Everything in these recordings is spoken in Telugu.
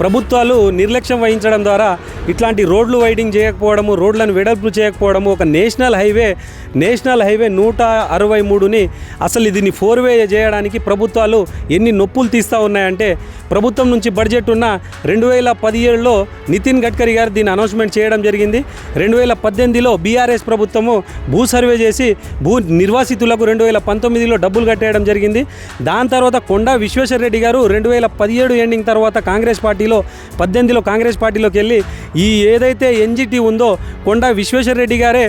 ప్రభుత్వాలు నిర్లక్ష్యం వహించడం ద్వారా ఇట్లాంటి రోడ్లు వైడింగ్ చేయకపోవడము రోడ్లను వెడల్పు చేయకపోవడము ఒక నేషనల్ హైవే నేషనల్ హైవే నూట అరవై మూడుని అసలు దీన్ని ఫోర్ వే చేయడానికి ప్రభుత్వాలు ఎన్ని నొప్పులు తీస్తూ ఉన్నాయంటే ప్రభుత్వం నుంచి బడ్జెట్ ఉన్న రెండు వేల పదిహేడులో నితిన్ గడ్కరీ గారు దీన్ని అనౌన్స్మెంట్ చేయడం జరిగింది. రెండు వేల పద్దెనిమిదిలో బీఆర్ఎస్ ప్రభుత్వము భూ సర్వే చేసి భూ నిర్వాసితులకు రెండు వేల పంతొమ్మిదిలో డబ్బులు కట్టేయడం జరిగింది. దాని తర్వాత కొండా విశ్వేశ్వర రెడ్డి గారు రెండు వేల పదిహేడు ఎండింగ్ తర్వాత కాంగ్రెస్ పార్టీలో పద్దెనిమిదిలో కాంగ్రెస్ పార్టీలోకి వెళ్ళి ఈ ఏదైతే ఎన్జిటి ఉందో కొండా విశ్వేశ్వర రెడ్డి గారే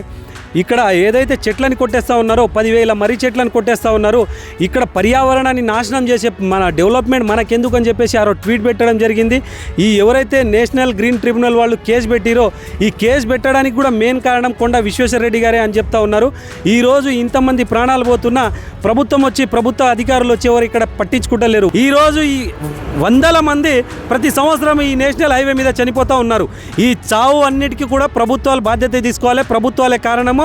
ఇక్కడ ఏదైతే చెట్లను కొట్టేస్తూ ఉన్నారో పదివేల మర్రి చెట్లను కొట్టేస్తూ ఉన్నారు. ఇక్కడ పర్యావరణాన్ని నాశనం చేసే మన డెవలప్మెంట్ మనకెందుకు అని చెప్పేసి ఆరో ట్వీట్ పెట్టడం జరిగింది. ఈ ఎవరైతే నేషనల్ గ్రీన్ ట్రిబ్యునల్ వాళ్ళు కేసు పెట్టిరో ఈ కేసు పెట్టడానికి కూడా మెయిన్ కారణం కొండ విశ్వేశ్వర రెడ్డి గారే అని చెప్తా ఉన్నారు. ఈరోజు ఇంతమంది ప్రాణాలు పోతున్నా ప్రభుత్వం వచ్చి ప్రభుత్వ అధికారులు వచ్చేవారు ఇక్కడ పట్టించుకుంటలేరు. ఈరోజు ఈ వందల మంది ప్రతి సంవత్సరం ఈ నేషనల్ హైవే మీద చనిపోతూ ఉన్నారు. ఈ చావు అన్నిటికీ కూడా ప్రభుత్వాలు బాధ్యత తీసుకోవాలి. ప్రభుత్వాలే కారణం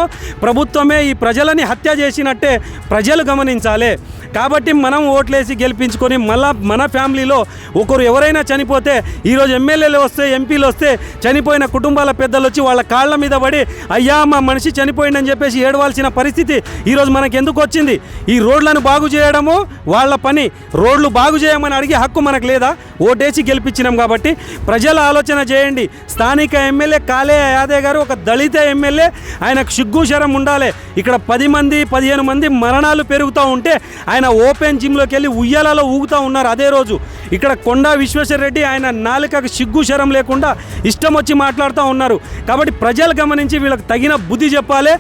ప్రభుత్వమే ఈ ప్రజలని హత్య చేసినట్టే ప్రజలు గమనించాలి. కాబట్టి మనం ఓట్లేసి గెలిపించుకొని మళ్ళా మన ఫ్యామిలీలో ఒకరు ఎవరైనా చనిపోతే ఈరోజు ఎమ్మెల్యేలు వస్తే ఎంపీలు వస్తే చనిపోయిన కుటుంబాల పెద్దలు వచ్చి వాళ్ళ కాళ్ళ మీద పడి అయ్యా మా మనిషి చనిపోయిందని చెప్పేసి ఏడవాల్సిన పరిస్థితి ఈరోజు మనకు ఎందుకు వచ్చింది? ఈ రోడ్లను బాగు చేయడము వాళ్ళ పని. రోడ్లు బాగు చేయమని అడిగే హక్కు మనకు లేదా? ఓటేసి గెలిపించినాం కాబట్టి ప్రజల ఆలోచన చేయండి. స్థానిక ఎమ్మెల్యే కాలే యాదే గారు ఒక దళిత ఎమ్మెల్యే. ఆయనకు సిగ్గు శరం ఉండాలి. ఇక్కడ పది మంది పదిహేను మంది మరణాలు పెరుగుతూ ఉంటే ఆయన ఆయన ఓపెన్ జిమ్లోకి వెళ్ళి ఉయ్యాలలో ఊగుతూ ఉన్నారు అదే రోజు. ఇక్కడ కొండా విశ్వేశ్వర రెడ్డి ఆయన నాలుకకు సిగ్గు శరం లేకుండా ఇష్టం వచ్చి మాట్లాడుతూ ఉన్నారు. కాబట్టి ప్రజలు గమనించి వీళ్ళకి తగిన బుద్ధి చెప్పాలి.